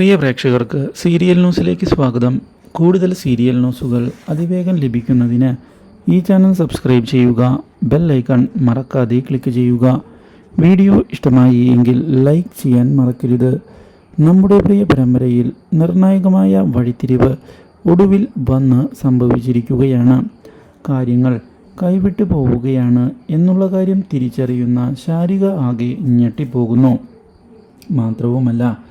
പ്രിയ പ്രേക്ഷകർക്ക് സീരിയൽ ന്യൂസിലേക്ക് സ്വാഗതം. കൂടുതൽ സീരിയൽ ന്യൂസുകൾ അതിവേഗം ലഭിക്കുന്നതിന് ഈ ചാനൽ സബ്സ്ക്രൈബ് ചെയ്യുക ബെൽ ഐക്കൺ മറക്കാതെ ക്ലിക്ക് ചെയ്യുക. വീഡിയോ ഇഷ്ടമായി എങ്കിൽ ലൈക്ക് ചെയ്യാൻ മറക്കരുത്. നമ്മുടെ പ്രിയ പരമ്പരയിൽ നിർണായകമായ വഴിത്തിരിവ് ഒടുവിൽ വന്ന് സംഭവിച്ചിരിക്കുകയാണ്. കാര്യങ്ങൾ കൈവിട്ടു പോവുകയാണ് എന്നുള്ള കാര്യം തിരിച്ചറിയുന്ന ശാരിക ആകെ ഞെട്ടിപ്പോകുന്നു. മാത്രവുമല്ല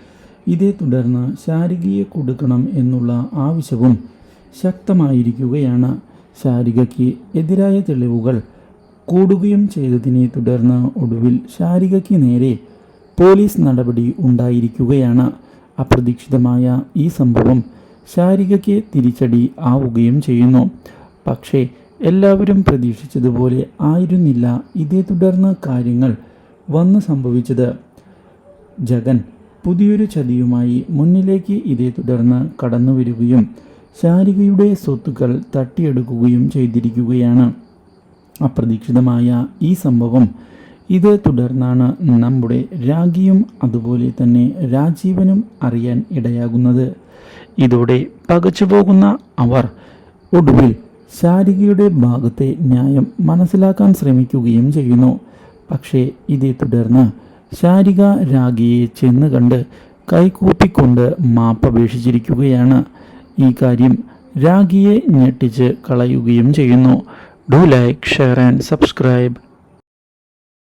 ഇതേ തുടർന്ന് ശാരികയെ കൊടുക്കണം എന്നുള്ള ആവശ്യവും ശക്തമായിരിക്കുകയാണ്. ശാരികയ്ക്ക് എതിരായ തെളിവുകൾ കൂടുകയും ചെയ്തതിനെ തുടർന്ന് ഒടുവിൽ ശാരികയ്ക്ക് നേരെ പോലീസ് നടപടി ഉണ്ടായിരിക്കുകയാണ്. അപ്രതീക്ഷിതമായ ഈ സംഭവം ശാരികയ്ക്ക് തിരിച്ചടി ആവുകയും ചെയ്യുന്നു. പക്ഷേ എല്ലാവരും പ്രതീക്ഷിച്ചതുപോലെ ആയിരുന്നില്ല ഇതേ തുടർന്ന് കാര്യങ്ങൾ വന്നു സംഭവിച്ചത്. ജഗൻ പുതിയൊരു ചതിയുമായി മുന്നിലേക്ക് ഇതേ തുടർന്ന് കടന്നു വരികയും ശാരികയുടെ സ്വത്തുക്കൾ തട്ടിയെടുക്കുകയും ചെയ്തിരിക്കുകയാണ്. അപ്രതീക്ഷിതമായ ഈ സംഭവം ഇതേ തുടർന്നാണ് നമ്മുടെ രാഗിയും അതുപോലെ തന്നെ രാജീവനും അറിയാൻ ഇടയാകുന്നത്. ഇതോടെ പകച്ചുപോകുന്ന അവർ ഒടുവിൽ ശാരികയുടെ ഭാഗത്തെ ന്യായം മനസ്സിലാക്കാൻ ശ്രമിക്കുകയും ചെയ്യുന്നു. പക്ഷേ ഇതേ തുടർന്ന് ശാരിക രാഗിയെ ചെന്ന് കണ്ട് കൈകൂപ്പിക്കൊണ്ട് മാപ്പപേക്ഷിച്ചിരിക്കുകയാണ് ഈ കാര്യം രാഗിയെ ഞെട്ടിച്ച് കളയുകയും ചെയ്യുന്നു. Do like share and subscribe